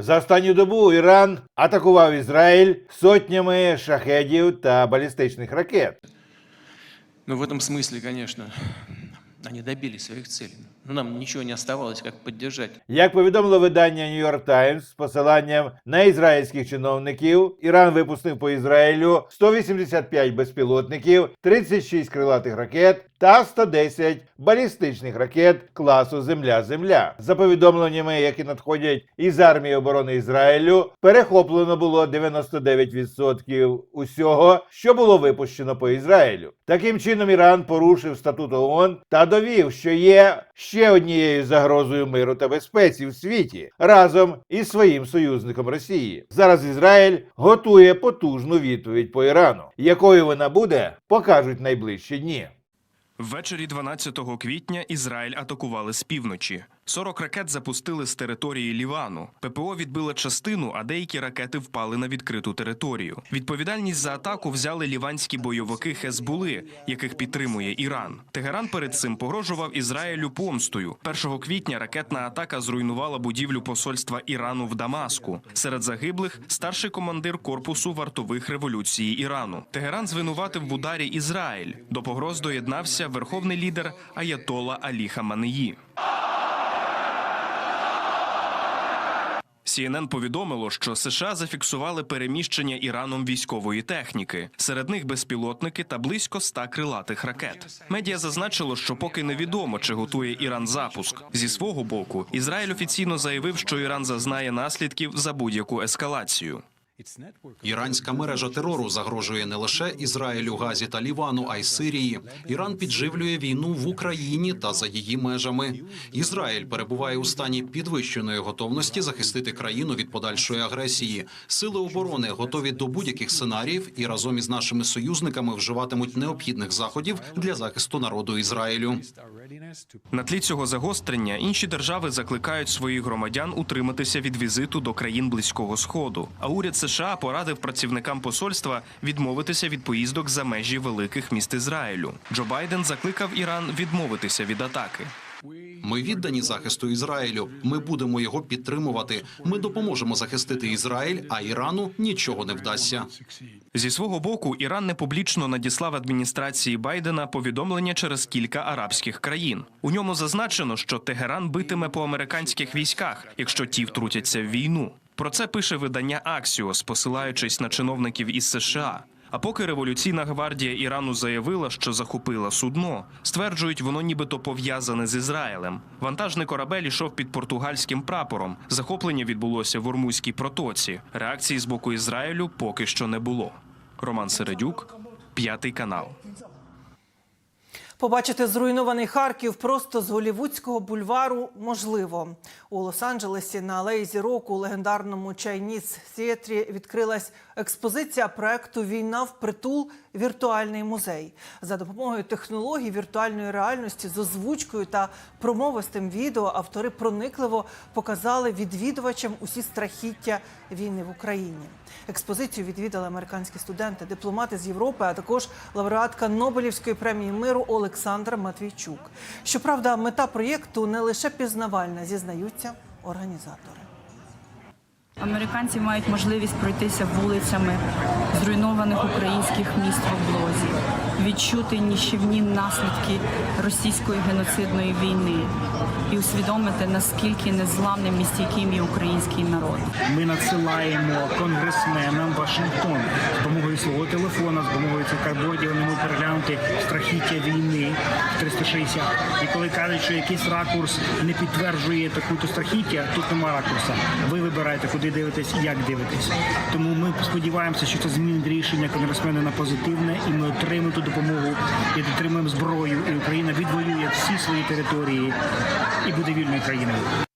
За останню добу Іран атакував Ізраїль сотнями шахедів та балістичних ракет. Ну, в этом смысле, конечно, они добились своих целей. Но нам ничего не оставалось, как поддержать. Як повідомило видання New York Times з посиланням на ізраїльських чиновників, Іран випустив по Ізраїлю 185 безпілотників, 36 крилатих ракет та 110 балістичних ракет класу Земля-Земля. За повідомленнями, які надходять із армії оборони Ізраїлю, перехоплено було 99% усього, що було випущено по Ізраїлю. Таким чином, Іран порушив статут ООН та довів, що є ще однією загрозою миру та безпеці в світі разом із своїм союзником Росії. Зараз Ізраїль готує потужну відповідь по Ірану. Якою вона буде, покажуть найближчі дні. Ввечері 12 квітня Ізраїль атакували з півночі. 40 ракет запустили з території Лівану. ППО відбила частину, а деякі ракети впали на відкриту територію. Відповідальність за атаку взяли ліванські бойовики Хезбули, яких підтримує Іран. Тегеран перед цим погрожував Ізраїлю помстою. 1 квітня ракетна атака зруйнувала будівлю посольства Ірану в Дамаску. Серед загиблих старший командир корпусу вартових революції Ірану. Тегеран звинуватив в ударі Ізраїль. До погроз доєднався верховний лідер Аятола Алі Хаманеї. CNN повідомило, що США зафіксували переміщення Іраном військової техніки. Серед них безпілотники та близько ста крилатих ракет. Медіа зазначило, що поки невідомо, чи готує Іран запуск. Зі свого боку, Ізраїль офіційно заявив, що Іран зазнає наслідків за будь-яку ескалацію. Іранська мережа терору загрожує не лише Ізраїлю, Газі та Лівану, а й Сирії. Іран підживлює війну в Україні та за її межами. Ізраїль перебуває у стані підвищеної готовності захистити країну від подальшої агресії. Сили оборони готові до будь-яких сценаріїв і разом із нашими союзниками вживатимуть необхідних заходів для захисту народу Ізраїлю. На тлі цього загострення інші держави закликають своїх громадян утриматися від візиту до країн близького сходу. А уряд США порадив працівникам посольства відмовитися від поїздок за межі великих міст Ізраїлю. Джо Байден закликав Іран відмовитися від атаки. Ми віддані захисту Ізраїлю. Ми будемо його підтримувати. Ми допоможемо захистити Ізраїль, а Ірану нічого не вдасться. Зі свого боку, Іран непублічно надіслав адміністрації Байдена повідомлення через кілька арабських країн. У ньому зазначено, що Тегеран битиме по американських військах, якщо ті втрутяться в війну. Про це пише видання Axios, посилаючись на чиновників із США. А поки революційна гвардія Ірану заявила, що захопила судно, стверджують, воно нібито пов'язане з Ізраїлем. Вантажний корабель ішов під португальським прапором. Захоплення відбулося в Ормузькій протоці. Реакції з боку Ізраїлю поки що не було. Роман Середюк, п'ятий канал. Побачити зруйнований Харків просто з голівудського бульвару можливо. У Лос-Анджелесі на алеї Зірок у легендарному Чайніс Сіетрі відкрилась експозиція проекту Війна в притул віртуальний музей за допомогою технологій віртуальної реальності з озвучкою та промовистим відео. Автори проникливо показали відвідувачам усі страхіття війни в Україні. Експозицію відвідали американські студенти, дипломати з Європи, а також лауреатка Нобелівської премії миру Олександра Матвійчук. Щоправда, мета проєкту не лише пізнавальна, зізнаються організатори. Американці мають можливість пройтися вулицями зруйнованих українських міст в облозі, відчути ніщівні наслідки російської геноцидної війни і усвідомити, наскільки незламним і стійким є український народ. Ми надсилаємо конгресменам Вашингтон з допомогою свого телефона, з допомогою цих карбордів вони переглянути страхіття війни 360. І коли кажуть, що якийсь ракурс не підтверджує таку-то страхіття, тут нема ракурса. Ви вибираєте, куди дивитесь і як дивитесь. Тому ми сподіваємося, що це змінить рішення конгресмена на позитивне, і ми отримаємо ту допомогу і отримаємо зброю, і Україна відвоює всі свої території і буде вільною країною.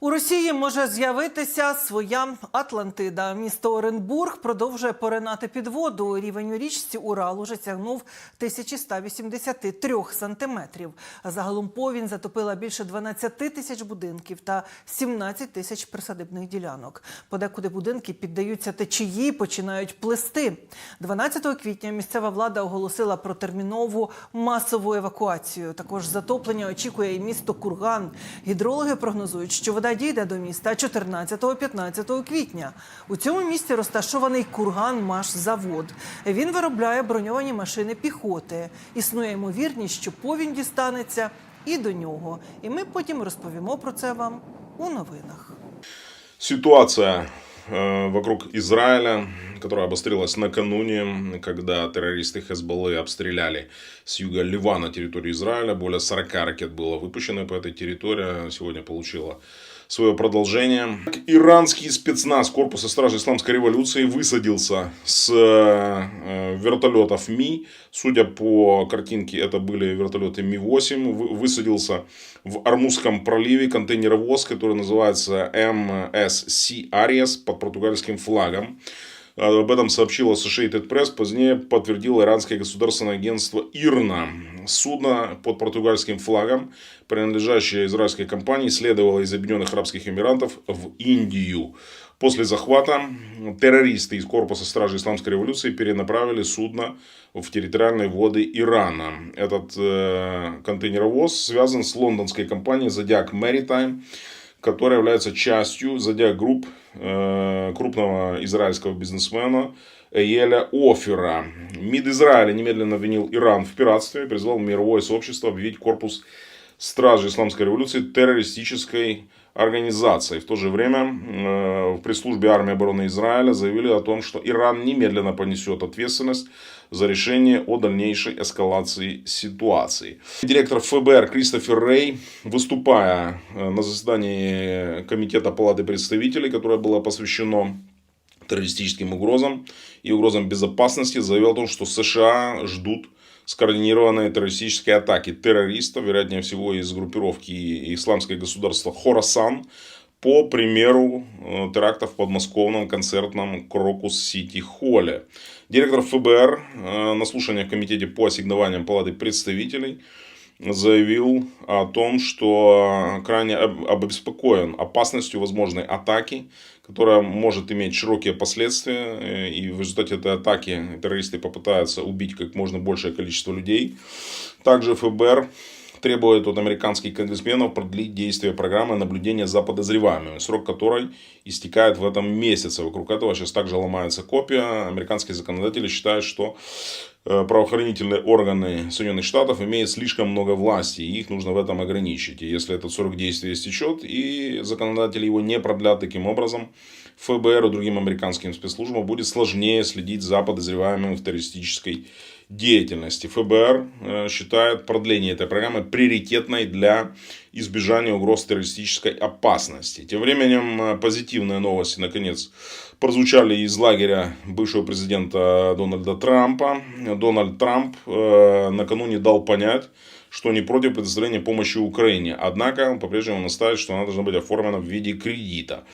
У Росії може з'явитися своя Атлантида. Місто Оренбург продовжує поринати під воду. Рівень у річці Урал уже сягнув 1183 сантиметрів. Загалом повінь затопила більше 12 тисяч будинків та 17 тисяч присадибних ділянок. Подекуди будинки піддаються течії, починають плести. 12 квітня місцева влада оголосила про термінову масову евакуацію. Також затоплення очікує і місто Курган. Гідрологи прогнозують, що вода бригада дійде до міста 14-15 квітня. У цьому місті розташований курган Машзавод. Він виробляє броньовані машини піхоти. Існує ймовірність, що повінь дістанеться і до нього. І ми потім розповімо про це вам у новинах. Ситуация э, вокруг Израиля, которая обострилась накануне, когда террористы Хезболлы обстреляли с юга Ливана территорию Израиля. Более 40 ракет было выпущено по этой территории. Сегодня получила свое продолжение. Иранский спецназ Корпуса Стражи Исламской революции высадился с э, вертолетов Ми. Судя по картинке, это были вертолеты Ми-8. Вы- Высадился в Армузском проливе контейнеровоз, который называется MSC Arias под португальским флагом. А, Об этом сообщила Associated Press, позднее подтвердило иранское государственное агентство ИРНА. Судно под португальским флагом, принадлежащее израильской компании, следовало из Объединенных Арабских Эмиратов в Индию. После захвата террористы из корпуса стражи Исламской революции перенаправили судно в территориальные воды Ирана. Этот э, контейнеровоз связан с лондонской компанией Zodiac Maritime, которая является частью Group, э, крупного израильского бизнесмена Эйеля Офера. МИД Израиля немедленно обвинил Иран в пиратстве и призвал мировое сообщество объявить корпус стражи Исламской революции террористической организацией. В то же время э, в пресс-службе армии обороны Израиля заявили о том, что Иран немедленно понесет ответственность за решение о дальнейшей эскалации ситуации. Директор ФБР Кристофер Рей, выступая э, на заседании Комитета Палаты представителей, которое было посвящено террористическим угрозам и угрозам безопасности, заявил о том, что США ждут скоординированные террористические атаки террористов, вероятнее всего из группировки Исламское государство Хорасан, по примеру э, терактов в подмосковном концертном Крокус Сити Холле. Директор ФБР э, на слушании в Комитете по ассигнованиям Палаты представителей заявил о том, что крайне об- обеспокоен опасностью возможной атаки, которая может иметь широкие последствия, э, и в результате этой атаки террористы попытаются убить как можно большее количество людей. Также ФБР требует от американских конгрессменов продлить действие программы наблюдения за подозреваемыми, срок которой истекает в этом месяце. Вокруг этого сейчас также ломается копия. Американские законодатели считают, что э, правоохранительные органы Соединенных Штатов имеют слишком много власти, и их нужно в этом ограничить. И если этот срок действия истечет, и законодатели его не продлят таким образом, ФБР и другим американским спецслужбам будет сложнее следить за подозреваемыми в террористической деятельности. ФБР э, считает продление этой программы приоритетной для избежания угроз террористической опасности. Тем временем э, позитивные новости, наконец, прозвучали из лагеря бывшего президента Дональда Трампа. Дональд Трамп э, накануне дал понять, что не против предоставления помощи Украине. Однако он по-прежнему настаивает, что она должна быть оформлена в виде кредита.